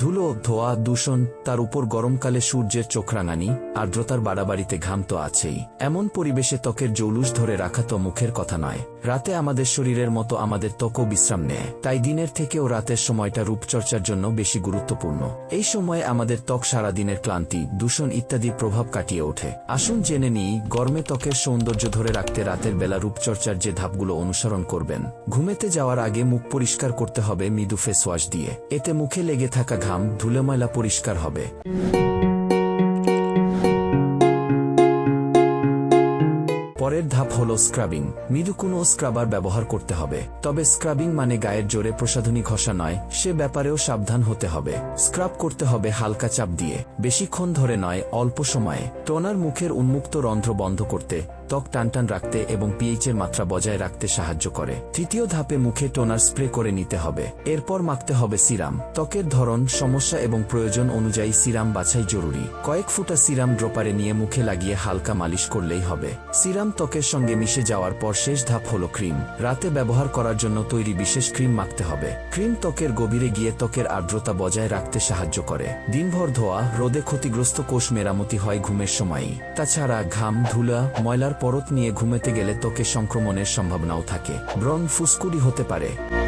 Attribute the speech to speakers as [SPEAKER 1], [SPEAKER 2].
[SPEAKER 1] ধুলো, ধোয়া, দূষণ, তার উপর গরমকালে সূর্যের চোখরাঙানি, আর্দ্রতার বাড়াবাড়িতে ঘাম তো আছেই। এমন পরিবেশে ত্বকের জৌলুস ধরে রাখা তো মুখের কথা নয়। রাতে আমাদের শরীরের মতো আমাদের ত্বকও বিশ্রাম নেয়। তাই দিনের থেকেও রাতের সময়টা রূপচর্চার জন্য বেশি গুরুত্বপূর্ণ। এই সময়ে আমাদের ত্বক সারাদিনের ক্লান্তি, দূষণ ইত্যাদি প্রভাব কাটিয়ে ওঠে। আসুন জেনে নিই, গরমে ত্বকের সৌন্দর্য ধরে রাখতে রাতের বেলা রূপচর্চার যে ধাপগুলো অনুসরণ করবেন। ঘুমেতে যাওয়ার আগে মুখ পরিষ্কার করতে হবে মৃদু ফেস ওয়াশ দিয়ে। এতে মুখে লেগে থাকা ঘাম ধুলো ময়লা পরিষ্কার হবে। পরের ধাপ হল স্ক্রাবিং। মৃদু কোনো স্ক্রাবার ব্যবহার করতে হবে। তবে স্ক্রাবিং মানে গায়ের জোরে প্রসাধনী ঘষা নয়, সে ব্যাপারেও সাবধান হতে হবে। স্ক্রাব করতে হবে হালকা চাপ দিয়ে। বেশিক্ষণ ধরে নয়, অল্প সময়ে। টোনার মুখের উন্মুক্ত রন্ধ্র বন্ধ করতে। ত্বক টানটান রাখতে এবং পিএইচের মাত্রা বজায় রাখতে সাহায্য করে। তৃতীয় ধাপে মুখে টোনার স্প্রে করে নিতে হবে। এরপর মাখতে হবে সিরাম। ত্বকের ধরন, সমস্যা এবং প্রয়োজন অনুযায়ী সিরাম বাছাই জরুরি। কয়েক ফুটা সিরাম ড্রপারে নিয়ে মুখে লাগিয়ে হালকা মালিশ করলেই হবে। সিরাম ত্বকের সঙ্গে মিশে যাওয়ার পর শেষ ধাপ হলো ক্রিম। রাতে ব্যবহার করার জন্য তৈরি বিশেষ ক্রিম মাখতে হবে। ক্রিম ত্বকের গভীরে গিয়ে ত্বকের আর্দ্রতা বজায় রাখতে সাহায্য করে। দিনভর ধোয়া, রোদে ক্ষতিগ্রস্ত কোষ মেরামতি হয় ঘুমের সময়ই। তাছাড়া ঘাম, ধুলা, ময়লার পরত নিয়ে ঘুমেতে গেলে ত্বকে সংক্রমণের সম্ভাবনাও থাকে। ব্রণ ফুসকুড়ি হতে পারে।